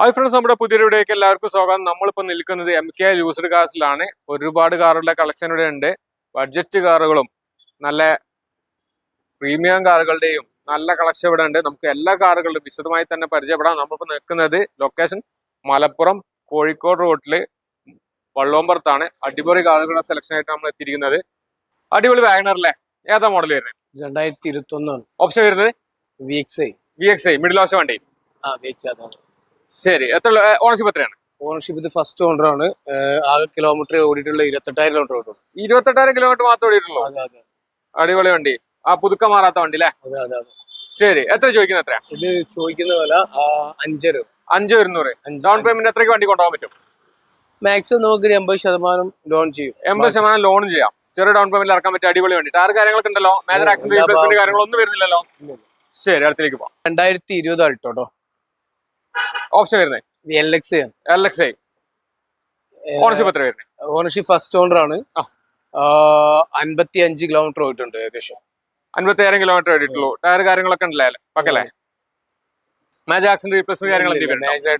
Hi friends നമ്മുടെ പുതിയ വീഡിയോയ്ക്ക് എല്ലാവർക്കും സ്വാഗതം. നമ്മളിപ്പോൾ നിൽക്കുന്നത് എം കെ യൂസ്ഡ് കാർസിലാണ് ഒരുപാട് കാറുകളുടെ കളക്ഷൻ ഇവിടെ ഉണ്ട്. ബഡ്ജറ്റ് കാറുകളും നല്ല പ്രീമിയം കാറുകളുടെയും നല്ല കളക്ഷൻ ഇവിടെ ഉണ്ട്. നമുക്ക് എല്ലാ കാറുകളും വിശദമായി തന്നെ പരിചയപ്പെടാം. നമ്മളിപ്പോൾ നിൽക്കുന്നത് ലൊക്കേഷൻ മലപ്പുറം കോഴിക്കോട് റോട്ടിൽ വള്ളോമ്പറത്താണ്. അടിപൊളി കാറുകളുടെ സെലക്ഷൻ ആയിട്ട് നമ്മൾ എത്തിയിരിക്കുന്നത്. അടിപൊളി വാഗണർ അല്ലേ? ഏതാ മോഡൽ വരുന്നത്? രണ്ടായിരത്തി ഇരുപത്തി ഒന്നാണ് ഓപ്ഷൻ വരുന്നത്? V X I V X I middle option വണ്ടി. ആ വി എക്സ് അതാണ്. ശരി. എത്ര ഓണർഷിപ്പ് എത്രയാണ്? ഓണർഷിപ്പ് ഇത് ഫസ്റ്റ് ഓണർ ആണ്. ആകെ കിലോമീറ്റർ ഓടിയിട്ടുള്ള ഇരുപത്തെട്ടായിരം കിലോമീറ്റർ ഓടും. ഇരുപത്തെട്ടായിരം കിലോമീറ്റർ മാത്രമേ ഓടിയിട്ടുള്ളൂ? അടിപൊളി വണ്ടി. ആ പുതുക്ക മാറാത്ത വണ്ടി അല്ലേ? ശരി. എത്ര ചോദിക്കുന്നത് എത്ര ഇത് ചോദിക്കുന്ന വില അഞ്ചര അഞ്ച് ഒരുന്നൂറ് അഞ്ച് ഡൗൺ പേയ്മെന്റ് എത്രയ്ക്ക് വണ്ടി കൊണ്ടുപോകാൻ പറ്റും? മാക്സിമം നമുക്ക് എൺപത് ശതമാനം ലോൺ ചെയ്യും. എൺപത് ശതമാനം ലോൺ ചെയ്യാം. ചെറിയ ഡൗൺ പേയ്മെന്റ് ഇറക്കാൻ പറ്റിയ അടിപൊളി വണ്ടി. ടാർ കാര്യങ്ങളൊക്കെ ഉണ്ടല്ലോ? Major accident. കാര്യങ്ങളൊന്നും വരുന്നില്ലല്ലോ? ശരി അടുത്തേക്ക് പോവാം. രണ്ടായിരത്തി ഇരുപത് ആൾട്ടോ ഓപ്ഷൻ വരുന്നത് L X L X I ownership എത്ര വരുന്നത് ഓണർഷിപ്പ് ഫസ്റ്റ് ഓണർ ആണ്. അൻപത്തി അഞ്ച് കിലോമീറ്റർ പോയിട്ടുണ്ട് ഏകദേശം. അൻപത്തി ആയിരം കിലോമീറ്റർ ഓടിയിട്ടുള്ളൂ ടയർ കാര്യങ്ങളൊക്കെ ഉണ്ടല്ലേ പക്കല്ലേ? മേജർ ആക്സിഡന്റ് റീപ്ലേസ്മെന്റ് കാര്യങ്ങളൊക്കെ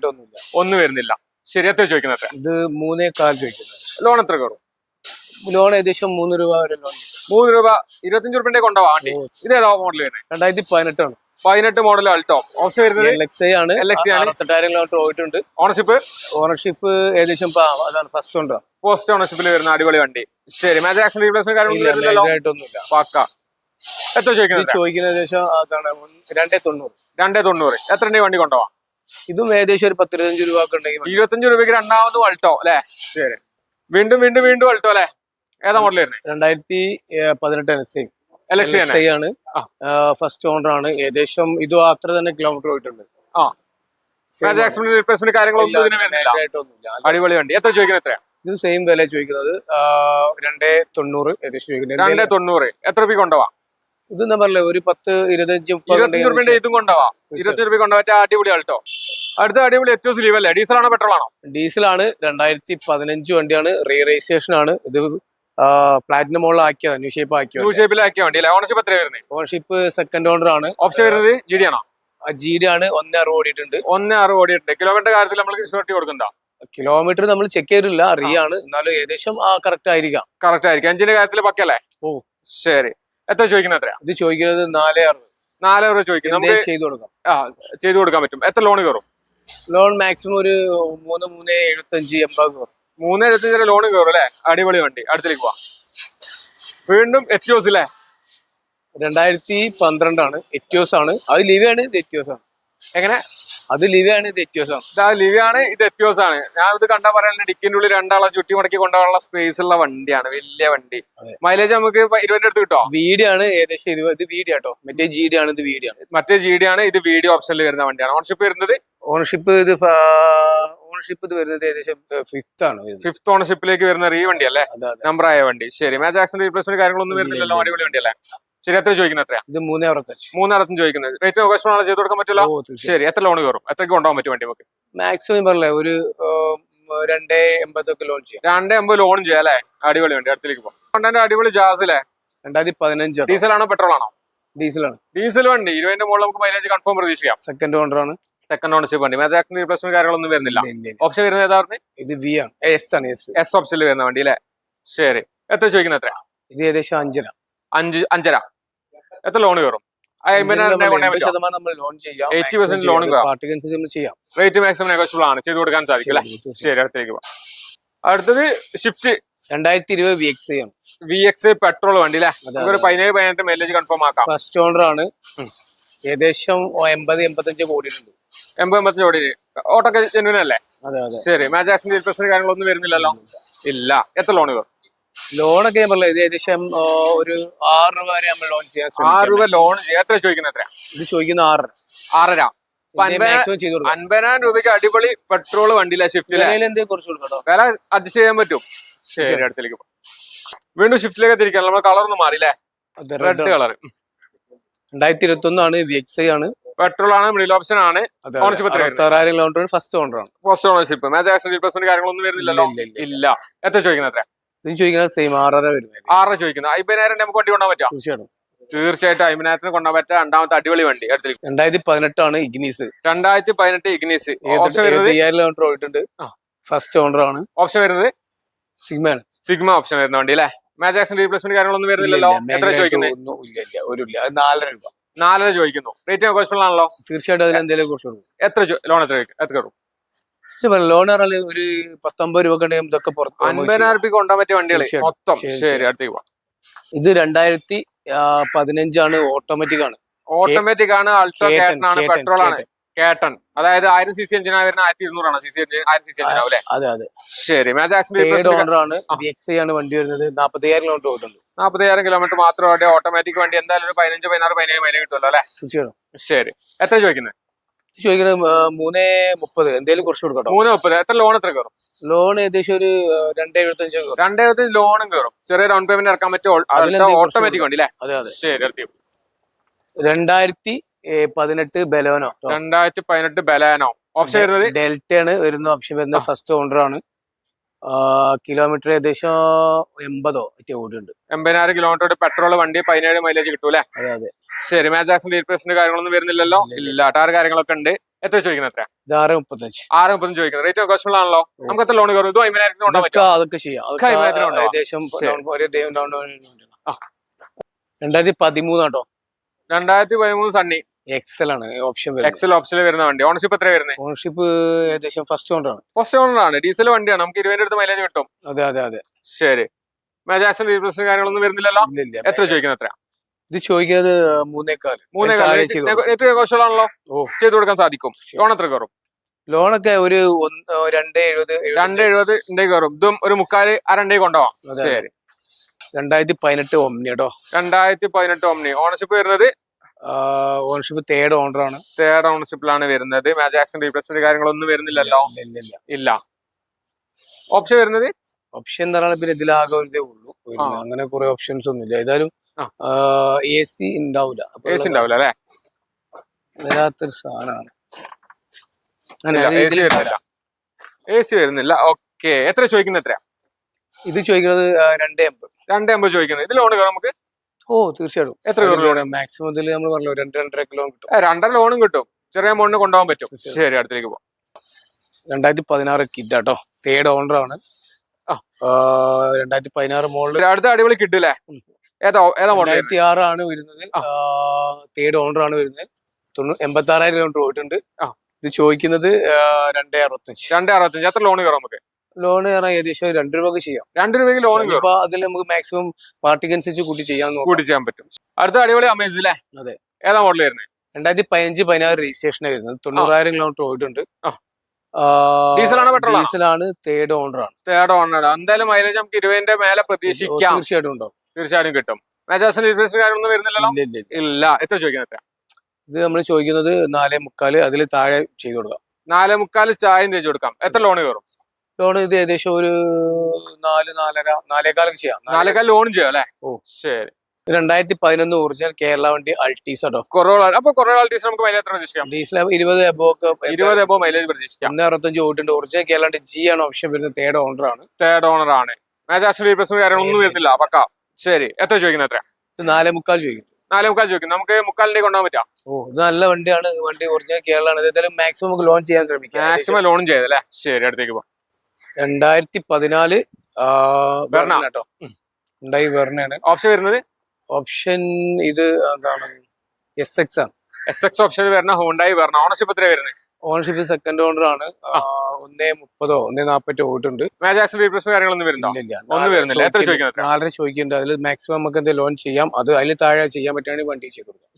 ഒന്നും വരുന്നില്ല. ശരി എത്ര ചോദിക്കുന്നത്? ഇത് മൂന്നേ കാൽ ചോദിക്കുന്നത്. ലോൺ എത്ര കയറും? ലോൺ ഏകദേശം മൂന്ന് രൂപ വരെ ലോൺ മൂന്ന് രൂപ ഇരുപത്തഞ്ച് റുപ്യന്റെ കൊണ്ടോ വണ്ടി. ഇതേതാ മോഡൽ വരുന്നത് രണ്ടായിരത്തി പതിനെട്ടാണ്. പതിനെട്ട് മോഡൽ അൾട്ടോ. ഓപ്ഷൻ വരുന്നത് എൽ എക്സ് ഐ ആണ്. LXI ആണ്. അറുപത്തെട്ടായിരം കിലോമീറ്റർ പോയിട്ടുണ്ട്. ഓണർഷിപ്പ് ഓണർഷിപ്പ് ഏകദേശം അതാണ് ഫസ്റ്റ് ഉണ്ടോ പോസ്റ്റ് ഓണർഷിപ്പിൽ വരുന്ന അടിപൊളി വണ്ടി. ശരി ആക്ഷൻ റീപ്ലേസ്മെന്റ് പക്ക. എത്ര ചോദിക്കുന്നത്? ചോദിക്കുന്ന ഏകദേശം അതാണ് രണ്ടേ തൊണ്ണൂറ്. രണ്ടേ തൊണ്ണൂറ്. എത്ര ഉണ്ട് വണ്ടി കൊണ്ടുപോവാം ഇതും ഏകദേശം ഒരു പത്തിരുപത്തഞ്ച് രൂപ ഒക്കെ ഉണ്ടെങ്കിൽ ഇരുപത്തഞ്ച് രൂപയ്ക്ക് രണ്ടാമത് അൾട്ടോ അല്ലേ? ശരി. വീണ്ടും വീണ്ടും വീണ്ടും അൾട്ടോ അല്ലേ? ഏതാ മോഡൽ വരുന്നത്? രണ്ടായിരത്തി പതിനെട്ട് എക്സ് തന്നെ ആണ്. ഫസ്റ്റ് ഓണർ ആണ്. ഏകദേശം ഇതും അത്ര തന്നെ കിലോമീറ്റർ പോയിട്ടുണ്ട്. റീപ്ലേസ്മെന്റ് കാര്യങ്ങളൊന്നും. അടിപൊളി വണ്ടി. എത്ര ചോദിക്കുന്നത് ഇത് സെയിം വില ചോദിക്കുന്നത്. രണ്ടേ തൊണ്ണൂറ് ഏകദേശം ചോദിക്കുന്നത്. രണ്ടേ തൊണ്ണൂറ്. എത്ര രൂപ കൊണ്ടുപോവാം? ഇത് എന്താ പറയല്ലേ ഒരു പത്ത് ഇരുപത്തഞ്ച് ഇരുപത്തഞ്ച് റുപ്യന്റെ ഇതും കൊണ്ടുപോവാം. ഇരുപത്തഞ്ച് രൂപ കൊണ്ടുപോകാൻ അടിപൊളി ആൾട്ടോ അടുത്ത അടിപൊളി ഏറ്റവും സ്ലീവ് അല്ലേ? ഡീസൽ ആണോ പെട്രോൾ ആണോ? ഡീസലാണ് രണ്ടായിരത്തി പതിനഞ്ച് വണ്ടിയാണ്. റീ രജിസ്ട്രേഷൻ ആണ്. ഇത് പ്ലാറ്റിനം മോളിൽ ആക്കിയോ ന്യൂ ഷേപ്പ് ന്യൂ ഷേപ്പിൽ ഷേപ്പിലാക്കിയ വണ്ടി അല്ലേ ഓണർഷിപ്പ് എത്ര വരുന്നത് ഓണർഷിപ്പ് സെക്കൻഡ് ഓണർ ആണ്. ഓപ്ഷൻ വരുന്നത് ജി ഡി ആണോ? ജി ഡി ആണ്. ഒന്നര ഓടിയിട്ടുണ്ട്. ഒന്ന് ആറ് ഓടിയിട്ടുണ്ട്. കിലോമീറ്റർ കാര്യത്തിൽ നമ്മൾ ഷോർട്ടി കൊടുക്കണ്ട കിലോമീറ്റർ നമ്മൾ ചെക്ക് ചെയ്തിട്ടില്ല. റീ ആണ് എന്നാലും ഏകദേശം ആ കറക്റ്റ് ആയിരിക്കാം. കറക്റ്റ് ആയിരിക്കും. എഞ്ചിന്റെ കാര്യത്തിൽ പക്കല്ലേ ഓ. ശരി. എത്ര ചോദിക്കുന്നത് എത്രയാ? ഇത് ചോദിക്കുന്നത് നാല് അറുപത്. നാല് രൂപ ചോദിക്കുന്നത് ചെയ്തു കൊടുക്കാം? ആ ചെയ്തു കൊടുക്കാൻ പറ്റും. എത്ര ലോൺ കയറും? ലോൺ മാക്സിമം ഒരു മൂന്ന് മൂന്ന് എഴുപത്തഞ്ച് എൺപത് കയറും. മൂന്ന് എഴുപത്തഞ്ചര ലോൺ കയറും അല്ലെ? അടിപൊളി വണ്ടി. അടുത്തേക്ക് പോവാം. വീണ്ടും എറ്റിയോസ് അല്ലേ രണ്ടായിരത്തി പന്ത്രണ്ടാണ്. എറ്റിയോസ് ആണ്. അത് ലിവ് ഇത് എറ്റിയോസ് ആണ്. എങ്ങനെ? അത് ലിവിയാണ് ആണ് ഇത് എറ്റിയോസാണ് ലിവിയാണ് ഇത് എത്തിയോസ് ആണ് ഞാൻ ഇത് കണ്ടാ പറയാനുള്ള ഡിക്കിന്റെ ഉള്ളിൽ രണ്ടാളെ ചുറ്റി മുടക്കി കൊണ്ടുപോകാനുള്ള സ്പേസ് ഉള്ള വണ്ടിയാണ് വലിയ വണ്ടി. മൈലേജ് നമുക്ക് ഇപ്പൊ ഇരുപതിന്റെ അടുത്ത് കിട്ടോ? വീഡിയാണ് ഏകദേശം ഇരുപത് ഇത് വീഡിയോ കേട്ടോ. മറ്റേ ജി ഡി ആണ് ഇത് വീഡിയോ. ആണ് മറ്റേ ജി ഡി ആണ് ഇത് വീഡിയോ ഓപ്ഷനിൽ വരുന്ന വണ്ടിയാണ്. ഓണർഷിപ്പ് വരുന്നത്? ഓണർഷിപ്പ് ഇത് ഓണർഷിപ്പ് ഇത് വരുന്നത് ഏകദേശം ഫിഫ്ത് ആണ് വരുന്നത്. ഫിഫ്ത് ഓണർഷിപ്പിലേക്ക് വരുന്ന റീ വണ്ടി അല്ലേ അതെ അതെ. നമ്പർ ആയ വണ്ടി. ശരി മാച്ച് ആക്സിഡന്റ് റീപ്ലേസ്മെന്റ് കാര്യങ്ങളൊന്നും വരുന്നില്ലല്ലോ അടിപൊളി വണ്ടി അല്ലേ ശരി എത്ര ചോദിക്കുന്നത് എത്രയാ? ഇത് മൂന്നേ അറുപത്തഞ്ച്. ചോദിക്കുന്നത്. റേറ്റ് നാളെ ചെയ്ത് കൊടുക്കാൻ പറ്റില്ല? ഓ തീർച്ചയായും. ശരി എത്ര ലോൺ കയറും? എത്രയ്ക്ക് കൊണ്ടുപോകാൻ പറ്റും വണ്ടി നമുക്ക് മാക്സിമം പറഞ്ഞില്ലേ ഒരു ഉം, രണ്ടേ എൺപതൊക്കെ ലോൺ ചെയ്യാം. രണ്ട് എൺപത് ലോൺ ചെയ്യാം അല്ലേ? അടിപൊളി വണ്ടി അടുത്തേക്ക് പോകാം. കൊണ്ടതിന്റെ അടിപൊളി ജാസ് അല്ലേ? രണ്ടായിരത്തി പതിനഞ്ചാണ് ഡീസൽ ആണോ പെട്രോൾ ആണോ? ഡീസലാണ് ഡീസൽ വണ്ടി. ഇരുപതിന്റെ മുകളിൽ നമുക്ക് മൈലേജ് കൺഫേം പ്രതീക്ഷിക്കാം. സെക്കൻഡ് ഓണർ ആണ്. സെക്കൻഡ് ഓണർഷിപ്പ് വണ്ടി. മാത്രം ആക്സിഡന്റ് റീപ്ലേസ്മെന്റ് കാര്യങ്ങളൊന്നും വരുന്നില്ല. ഓപ്ഷൻ വരുന്നത് ഏതാ ഇത് വി ആണ്. എസ് ആണ് എസ് എസ് ഓപ്ഷനിൽ വരുന്ന വണ്ടി അല്ലേ? ശരി. എത്ര ചോദിക്കുന്നത് എത്ര ഇത് ഏകദേശം അഞ്ചര അഞ്ച് അഞ്ചര. എത്ര ലോൺ കയറും? അമ്പതിനായിരം കൊണ്ടേ പറ്റും നമ്മൾ ലോൺ ചെയ്യാം. 80% loan ഉം കയറാം. നമ്മൾ ചെയ്യാം. റേറ്റ് മാക്സിമം നെഗോഷ്യബിൾ ആണ്. ചെയ്ത് കൊടുക്കാൻ സാധിക്കും ശരി അടുത്തേക്ക് പോവാം. അടുത്തത് ഷിഫ്റ്റ് രണ്ടായിരത്തി ഇരുപത് വി എക്സ് ആണ്. വി എക്സ് പെട്രോൾ വണ്ടി അല്ലേ? അതെ, നമുക്കൊരു പതിനേഴ് പതിനെട്ട് മൈലേജ് കൺഫേം ആക്കാം. ഫസ്റ്റ് ഓണർ ആണ്. ഏകദേശം എൺപത് എൺപത്തഞ്ച് കോടിയിട്ടുണ്ട് എൺപത് എൺപത്തഞ്ച് ഓട്ടൊക്കെ ജെന്യൂൻ അല്ലേ? ശരി മാജാക്സിന്റെ കാര്യങ്ങളൊന്നും വരുന്നില്ലല്ലോ? ഇല്ല. എത്ര ലോൺ കയറും? ലോണൊക്കെ ഞാൻ പറഞ്ഞത് ഇത് ഏകദേശം ആ, ഒരു ആറ് രൂപ വരെ നമ്മൾ ലോൺ ചെയ്യാൻ ആറ് ശ്രമിക്കാം രൂപ ലോൺ എത്ര ചോദിക്കുന്നത് എത്ര ഇത് ചോദിക്കുന്ന ആറ് ആറര. അപ്പൊ അൻപതിനായിരം മാക്സിമം ചെയ്ത് കൊടുക്കാം. അൻപതിനായിരം രൂപയ്ക്ക് അടിപൊളി പെട്രോൾ വണ്ടിയിലെ ഷിഫ്റ്റിലെ വിലയിൽ എന്തെങ്കിലും കുറച്ച് കൊടുക്കാം വില അഡ്ജസ്റ്റ് ചെയ്യാൻ പറ്റും. ശരി. അടുത്തേക്ക് പോകാം വീണ്ടും ഷിഫ്റ്റിലേക്ക് തിരിക്കണം. നമ്മൾ കളർ ഒന്ന് മാറിയില്ലേ റെഡ് കളർ രണ്ടായിരത്തി ഇരുപത്തി ഒന്നാണ് വി എക്സ് ഐ ആണ്. പെട്രോൾ ആണ് മിഡിൽ ഓപ്ഷൻ ആണ്. ഓണർഷിപ്പ് എത്രയായിരുന്നു? അറുപത്താറായിരം കിലോമീറ്റർ ഫസ്റ്റ് ഓണർ ആണ്. പോസ്റ്റ് ഓണർഷിപ്പ് മാച്ച് ആക്സിഡന്റ് കാര്യങ്ങളൊന്നും വരുന്നില്ലല്ലോ. ഇല്ല എത്ര ചോദിക്കുന്നത് എത്ര ഇതിന് ചോദിക്കുന്നത് സെയിം ആറര വരും ആറര ചോദിക്കുന്നത് അമ്പതിനായിരം നമുക്ക് വണ്ടി കൊണ്ടാൻ പറ്റാം തീർച്ചയായിട്ടും. തീർച്ചയായിട്ടും അഭിനയത്തിന് കൊണ്ടുപോകാൻ പറ്റിയ രണ്ടാമത്തെ അടിപൊളി വണ്ടി അടുത്തേക്ക് രണ്ടായിരത്തി പതിനെട്ടാണ് ഇഗ്നീസ്. രണ്ടായിരത്തി പതിനെട്ട് ഇഗ്നീസ് അയ്യായിരം കിലോമീറ്റർ പോയിട്ടുണ്ട്. ഫസ്റ്റ് ഓണർ ആണ്. ഓപ്ഷൻ വരുന്നത്? സിഗ്മയാണ് സിഗ്മ ഓപ്ഷൻ വരുന്ന വണ്ടി അല്ലേ? മാജാക്സൺ റീപ്ലേസ്മെന്റ് കാര്യങ്ങളൊന്നും വരുന്നില്ലല്ലോ? എത്ര ചോദിക്കുന്നത് നാലര രൂപ. നാലര ചോദിക്കുന്നു. റേറ്റ് ആണല്ലോ? തീർച്ചയായിട്ടും അതിന് എന്തെങ്കിലും എത്ര ലോൺ എത്ര എത്ര ലോൺ പറഞ്ഞാൽ ഒരു പത്തൊമ്പത് രൂപ ഇതൊക്കെ പുറത്ത്. അൻപതിനായിരം രൂപ കൊണ്ടുപോകാൻ പറ്റിയ മൊത്തം. ശരി. അടുത്തേക്ക് പോവാം. ഇത് രണ്ടായിരത്തി പതിനഞ്ചാണ് ഓട്ടോമാറ്റിക് ആണ്. ഓട്ടോമാറ്റിക് ആണ് അൾട്രാ കേട്ടൺ ആണ് പെട്രോൾ ആണ്. കേട്ടൺ അതായത് ആയിരം സി സി എഞ്ചിനാ വരുന്ന ആയിരത്തി ഇരുന്നൂറാണ് സി സി ആയിരം സി സി എഞ്ചിൻ ആവും അതെ അതെ. ശരി ആണ് ആണ് വണ്ടി വരുന്നത്. നാപ്പത്തയ്യായിരം കിലോമീറ്റർ ഓടുന്നുണ്ട് നാപ്പത്തയ്യായിരം കിലോമീറ്റർ മാത്രമായിട്ട് ഓട്ടോമാറ്റിക് വണ്ടി എന്തായാലും ഒരു പതിനഞ്ച് പതിനാറ് പതിനേഴ് മൈലേജ് കിട്ടുമല്ലോ അല്ലേ? ശരി. എത്ര ചോദിക്കുന്നത് ചോദിക്കുന്നത് മൂന്നേ മുപ്പത്. എന്തെങ്കിലും കുറച്ച് കൊടുക്കട്ടോ. മൂന്ന് മുപ്പത്. എത്ര ലോൺ എത്ര കയറും? ലോൺ ഏകദേശം ഒരു രണ്ടേ എഴുപത്തഞ്ച് രണ്ടേ എഴുപത്തഞ്ച് ലോണും കയറും. ചെറിയ ഡൗൺ പേയ്മെന്റ് ഇറക്കാൻ പറ്റുമോ ഓട്ടോമാറ്റിക് വണ്ടി അല്ലേ അതെ അതെ. ശരി രണ്ടായിരത്തി പതിനെട്ട് ബലോനോ രണ്ടായിരത്തി പതിനെട്ട് ബലാനോ. ഓപ്ഷൻ വരുന്നത്? ഡെൽറ്റ ആണ് വരുന്ന ഓപ്ഷൻ വരുന്ന ഫസ്റ്റ് ഓണർ ആണ്. കിലോമീറ്റർ ഏകദേശം എൺപതോ മറ്റേ ഓടിയുണ്ട് എൺപതിനായിരം കിലോമീറ്റർ പെട്രോൾ വണ്ടി പതിനേഴ് മൈലേജ് കിട്ടൂലേ അതെ അതെ. ശരി മാജാക്സൺ ഡീൽപ്രസിന്റെ കാര്യങ്ങളൊന്നും വരുന്നില്ലല്ലോ? ഇല്ല, ടാർ കാര്യങ്ങളൊക്കെ ഉണ്ട്. എത്ര ചോദിക്കുന്നത് എത്ര ആറ് മുപ്പത്തഞ്ച്. ആറ് മുപ്പത്തഞ്ച് ചോദിക്കുന്നത്. റേറ്റ് ആണല്ലോ. നമുക്ക് എത്ര ലോൺ കയറും? ഇതും അമ്പതിനായിരത്തിന് കൊണ്ടാൻ അതൊക്കെ പറ്റും? അതൊക്കെ ചെയ്യാം. ഏകദേശം. രണ്ടായിരത്തി പതിമൂന്നാട്ടോ. രണ്ടായിരത്തി പതിമൂന്ന് സണ്ണി എക്സൽ ആണ് ഓപ്ഷൻ എക്സൽ ഓപ്ഷനിൽ വരുന്ന വണ്ടി. ഓണർഷിപ്പ് എത്ര വരുന്നത് ഓണർഷിപ്പ് ഏകദേശം ഫസ്റ്റ് ഓണർ ആണ്. ഫസ്റ്റ് ഓണർ ആണ്. ഡീസൽ വണ്ടിയാണ്. നമുക്ക് ഇരുപതിന്റെ അടുത്ത് മൈലേജ് കിട്ടും. അതെ അതെ അതെ. ശരി. മാജാക്സൺ ഡീൽപ്രസിന്റെ കാര്യങ്ങളൊന്നും വരുന്നില്ലല്ലോ? എത്ര ചോദിക്കുന്നത് എത്ര ഇത് ചോദിക്കുന്നത് മൂന്നേക്കാൽ മൂന്നേക്കാൽ ആണല്ലോ ഓ. ചെയ്ത് കൊടുക്കാൻ സാധിക്കും. ലോൺ എത്ര കയറും? ലോണൊക്കെ ഒരു രണ്ട് എഴുപത്. രണ്ട് എഴുപത് കയറും. ഇതും ഒരു മുക്കാൽ ആ രണ്ടേ കൊണ്ടുപോവാം. ശരി. രണ്ടായിരത്തി പതിനെട്ട് ഒമ്നി കേട്ടോ. രണ്ടായിരത്തി പതിനെട്ട് ഒമ്നി. ഓണർഷിപ്പ് വരുന്നത് ഓണർഷിപ്പ് തേർഡ് ഓണർ ആണ്. തേർഡ് ഓണർഷിപ്പിലാണ് വരുന്നത്. മാജാക്സിന്റെ റീപ്ലേസ്മെന്റ് കാര്യങ്ങളൊന്നും വരുന്നില്ലല്ലോ? ഇല്ല ഓപ്ഷൻ വരുന്നത്? ഓപ്ഷൻ എന്ന് പിന്നെ ഇതിലാകെ ഇതേ ഉള്ളൂ. അങ്ങനെ കുറെ ഓപ്ഷൻസ് ഒന്നും ഇല്ല ഏതായാലും. എ സി ഉണ്ടാവില്ല എ സി ഉണ്ടാവില്ല അല്ലേ? വരാത്തൊരു സാധനമാണ്. എ സി വരുന്നില്ല. ഓക്കെ എത്ര ചോദിക്കുന്നത് എത്രയാ? ഇത് ചോദിക്കുന്നത് രണ്ടേ അമ്പത് രണ്ടേ രണ്ട് അമ്പത് ചോദിക്കുന്നത്. ഇത് ലോൺ നമുക്ക് ഓ തീർച്ചയായിട്ടും. എത്ര ലോൺ മാക്സിമം ഇതിൽ നമ്മൾ പറഞ്ഞു രണ്ട് രണ്ടര കിലോ കിട്ടും. രണ്ടര ലോണും കിട്ടും. ചെറിയ മോണിന് കൊണ്ടുപോകാൻ പറ്റും. ശരി അടുത്തേക്ക് പോവാം. രണ്ടായിരത്തി പതിനാറ് കിറ്റ് ആട്ടോ. തേർഡ് ഓണർ ആണ്. രണ്ടായിരത്തി പതിനാറ് മോളിൽ അടുത്ത അടിപൊളി കിട്ടില്ലേ അല്ലേ ഏതാ ഏതാ രണ്ടായിരത്തി ആറാണ് വരുന്നത്. തേർഡ് ഓണർ ആണ് വരുന്നത്. തൊണ്ണൂ എൺപത്തി ആറായിരം കിലോമീറ്റർ പോയിട്ടുണ്ട് ഇത് ചോദിക്കുന്നത് രണ്ടേ അറുപത്തഞ്ച്. രണ്ടേ അറുപത്തഞ്ച്. എത്ര ലോൺ കയറാം നമുക്ക്? ലോൺ പറഞ്ഞാൽ ഏകദേശം രണ്ട് രൂപക്ക് ചെയ്യാം. രണ്ട് രൂപയ്ക്ക് ലോൺ ഇപ്പൊ അതിൽ നമുക്ക് മാക്സിമം പാർട്ടിക്ക് അനുസരിച്ച് കൂട്ടി ചെയ്യാൻ കൂട്ടി ചെയ്യാൻ പറ്റും. അടുത്ത അടിപൊളി അമേസ് അല്ലേ അതെ. ഏതാ മോഡൽ വരുന്നത് രണ്ടായിരത്തി പതിനഞ്ച് പതിനാറ് രജിസ്ട്രേഷൻ വരുന്നത്. തൊണ്ണൂറായിരം കിലോമീറ്റർ. പെട്രോൾ പെട്രോളാണോ? ഡീസലാണ് തേർഡ് ഓണർ ആണ്? തേർഡ് ഓണർ എന്തായാലും മൈലേജ് നമുക്ക് ഇരുപതിന്റെ മേലെ പ്രതീക്ഷിക്കാം. തീർച്ചയായിട്ടും ഉണ്ടാവും. തീർച്ചയായിട്ടും കിട്ടും. കാര്യമൊന്നും വരുന്നില്ലല്ലോ? ഇല്ല, എത്ര ചോദിക്കുന്നത്? ഇത് നമ്മൾ ചോദിക്കുന്നത് നാലേ മുക്കാൽ അതിൽ താഴെ ചെയ്തു കൊടുക്കാം. നാലേ മുക്കാൽ ചായം തേച്ച് കൊടുക്കാം. എത്ര ലോൺ കയറും ലോൺ ഇത് ഏകദേശം ഒരു നാല് നാലര നാലേകാലൊക്കെ ചെയ്യാം. നാലേക്കാൽ ലോൺ ചെയ്യാം അല്ലേ? ഓ. ശരി. രണ്ടായിരത്തി പതിനൊന്ന് ഒറിജിനൽ കേരള വണ്ടി അൾട്ടീസ് കേട്ടോ കൊറോള അപ്പൊ കൊറോള അൾട്ടീസ് നമുക്ക് മൈലേജ് എത്ര പ്രതീക്ഷിക്കാം? ഡീസൽ ഇരുപത് എബോ ഇരുപത് എബോ മൈലേജ് പ്രതീക്ഷിക്കാം. ഒന്ന് അറുപത്തഞ്ച് ഓട്ടുണ്ട് ഒറിജിനൽ കേരള ജി ആണ്. ഓപ്ഷൻ വരുന്നത് തേർഡ് ഓണർ ആണ്. തേർഡ് ഓണർ ആണ്. ഒന്നും കാര്യങ്ങളൊന്നും വരുന്നില്ല. പക്ക. ശരി. എത്ര ചോദിക്കുന്നത് എത്ര? നാലേ മുക്കാൽ ചോദിക്കും നാലേ മുക്കാൽ ചോദിക്കും നമുക്ക് മുക്കാലിന്റെ കൊണ്ടുപോകാൻ പറ്റാം? ഓ ഇത് നല്ല വണ്ടിയാണ്. വണ്ടി ഒറിജിനൽ കേരള ആണ് ഏതായാലും മാക്സിമം നമുക്ക് ലോൺ ചെയ്യാൻ ശ്രമിക്കാം. മാക്സിമം ലോൺ ചെയ്തല്ലേ ശരി അടുത്തേക്ക് പോവാം രണ്ടായിരത്തി പതിനാല്. കേട്ടോ. ഉണ്ടായി വെർണയാണ്. ഓപ്ഷൻ വരുന്നത്? ഓപ്ഷൻ ഇത് എന്താണ്? എസ് എക്സ് ആണ്. എസ് എക്സ് ഓപ്ഷൻ വരുന്ന ഹോണ്ടായി വരണം ഓണർഷിപ്പ് എത്രയാണ് വരുന്നത്? ഓണർഷിപ്പ് സെക്കൻഡ് ഓണർ ആണ്. ഒന്നേ മുപ്പതോ ഒന്നേ നാപ്പറ്റോ ഓട്ടുണ്ട്. നാലര ചോദിക്കുന്നുണ്ട്. അതിൽ മാക്സിമം നമുക്ക് എന്തെങ്കിലും ലോൺ ചെയ്യാം. അത് അതിൽ താഴെ ചെയ്യാൻ പറ്റുകയാണെങ്കിൽ വണ്ടി ചെയ്ത് കൊടുക്കാം.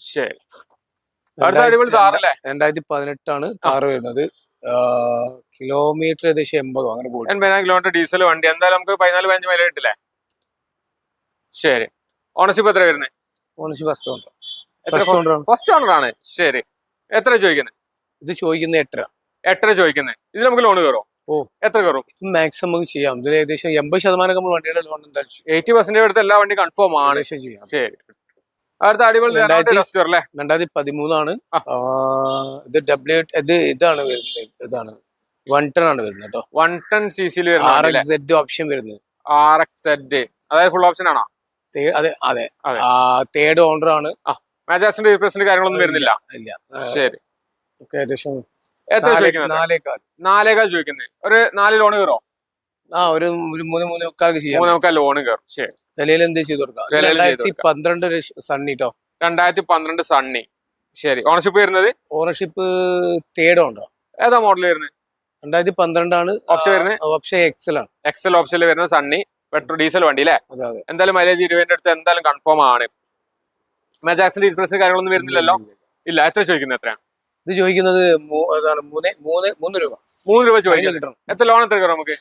രണ്ടായിരത്തി പതിനെട്ടാണ് കാറ് വരുന്നത്. കിലോമീറ്റർ ഏകദേശം എൺപതോ അങ്ങനെ പോയി എൺപതിനായിരം കിലോമീറ്റർ ഡീസൽ വണ്ടി. എന്തായാലും നമുക്ക് പതിനാല് പതിനഞ്ച് മൈലേജ് കിട്ടില്ലേ? ശരി. ഓണർഷിപ്പ് എത്ര വരുന്നത് ownership first owner first owner ആണ്. ശരി. എത്ര ചോദിക്കുന്നത് ഇത് ചോദിക്കുന്ന എട്ടര. എട്ടര ചോദിക്കുന്നത് ഇതിൽ നമുക്ക് ലോൺ കയറും ഓ. എത്ര കയറും മാക്സിമം നമുക്ക് ചെയ്യാം. ഇതിൽ ഏകദേശം എൺപത് ശതമാനം നമ്മൾ വണ്ടിയുടെ ലോൺ എന്തായാലും ചെയ്യും. എയ്റ്റി പെർസെന്റ് എടുത്ത് എല്ലാ വണ്ടി കൺഫേം ആണ്. ശരി. അടുത്ത അടിപൊളി രണ്ടായിരത്തി- പതിമൂന്നാണ്. ഇത് ഡബ്ല്യു ഇത് ഇതാണ് വരുന്നത്. ഇതാണ്. വൺ ടൺ ആണ് വരുന്നത് കേട്ടോ. വൺ ടെൺ സി സിയിൽ ആർ എക്സ് സെഡ് ഓപ്ഷൻ വരുന്നത്. ആർ എക്സ് സെഡ് അതായത് ഫുൾ ഓപ്ഷൻ ആണോ? അതെ അതെ. തേർഡ് ഓണർ ആണ്. മാജാസിന്റെ റീപ്ലേസ്മെന്റ് കാര്യങ്ങളൊന്നും വരുന്നില്ല. ഇല്ല. ശരി. ഏകദേശം നാലേക്കാൾ നാലേ- ചോദിക്കുന്നത്. ഒരു നാല് ലോൺ കയറോ? ആ ഒരു ഒരു മൂന്ന് മൂന്ന് മുക്കാലൊക്കെ ചെയ്യാം. മൂന്നേക്കാൾ ലോൺ കയറും ശരി. നിലയിൽ എന്ത് ചെയ്ത് കൊടുക്കാം? ചെയ്ത് രണ്ടായിരത്തി പന്ത്രണ്ട് സണ്ണി കേട്ടോ രണ്ടായിരത്തി പന്ത്രണ്ട് സണ്ണി ശരി. ഓണർഷിപ്പ് വരുന്നത്? ഓണർഷിപ്പ് തേർഡ് ഉണ്ടോ ഏതാ മോഡൽ വരുന്നത്? രണ്ടായിരത്തി പന്ത്രണ്ടാണ് ഓപ്ഷൻ വരുന്നത്? ഓപ്ഷൻ എക്സൽ ആണ് എക്സൽ ഓപ്ഷനിൽ വരുന്ന സണ്ണി പെട്രോൾ ഡീസൽ വണ്ടി അല്ലേ? അതെ അതെ. എന്തായാലും മൈലേജ് ഇരുപതിന്റെ അടുത്ത് എന്തായാലും കൺഫേം ആണ്. മാജാക്സിന്റെ റീപ്ലേസ് കാര്യങ്ങളൊന്നും വരുന്നില്ലല്ലോ? ഇല്ല എത്ര ചോദിക്കുന്നത് എത്രയാണ്? ഇത് ചോദിക്കുന്നത് മൂന്ന് മൂന്ന് മൂന്ന് രൂപ. മൂന്ന് രൂപ അതിന് എത്ര ലോൺ എത്ര കയറും നമുക്ക്?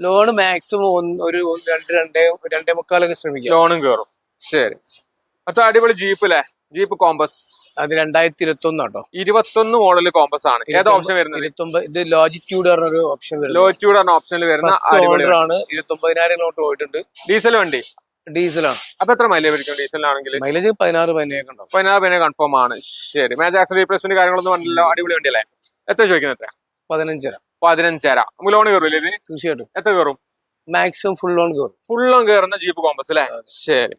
ലോൺ മാക്സിമം ഒരു രണ്ട് രണ്ട് രണ്ടേ മുക്കാലൊക്കെ ശ്രമിക്കാം. ലോണും കയറും ശരി. അപ്പൊ അടിപൊളി ജീപ്പ് അല്ലേ ജീപ്പ് കോമ്പസ് അത് രണ്ടായിരത്തി ഇരുപത്തി ഒന്ന് കേട്ടോ ഇരുപത്തൊന്ന് മോഡൽ കോമ്പസ് ആണ്. ഏത് ഓപ്ഷൻ വരുന്നത്? ഇരുപത്തൊമ്പത്. ഇത് ലോജിറ്റ്യൂഡ് പറഞ്ഞൊരു ഓപ്ഷൻ വരുന്നത്. ലോജിറ്റ്യൂഡ് പറഞ്ഞ ഓപ്ഷനിൽ വരുന്ന ആണ്. ഇരുപത്തൊമ്പതിനായിരം കിലോമീറ്റർ പോയിട്ടുണ്ട്. ഡീസൽ വണ്ടി? ഡീസലാണ് അപ്പൊ എത്ര മൈലേജ് വരിക്കും ഡീസലാണെങ്കിൽ മൈലേജ് പതിനാറ് പതിനേഴ് പതിനാറ് പതിനേഴ് കൺഫേം ആണ്. ശരി. മാജാക്സ് റീപ്ലേസ്മെന്റ് കാര്യങ്ങളൊന്നും വേണ്ടല്ലോ അടിപൊളി വണ്ടി അല്ലേ എത്ര ചോദിക്കുന്നത് എത്ര പതിനഞ്ചര. പതിനഞ്ചര നമുക്ക് ലോൺ കയറും തീർച്ചയായിട്ടും. എത്ര കയറും മാക്സിമം ഫുൾ ലോൺ കയറും ഫുൾ ലോൺ കയറുന്ന ജീപ്പ് കോമ്പസ് അല്ലേ? ശരി.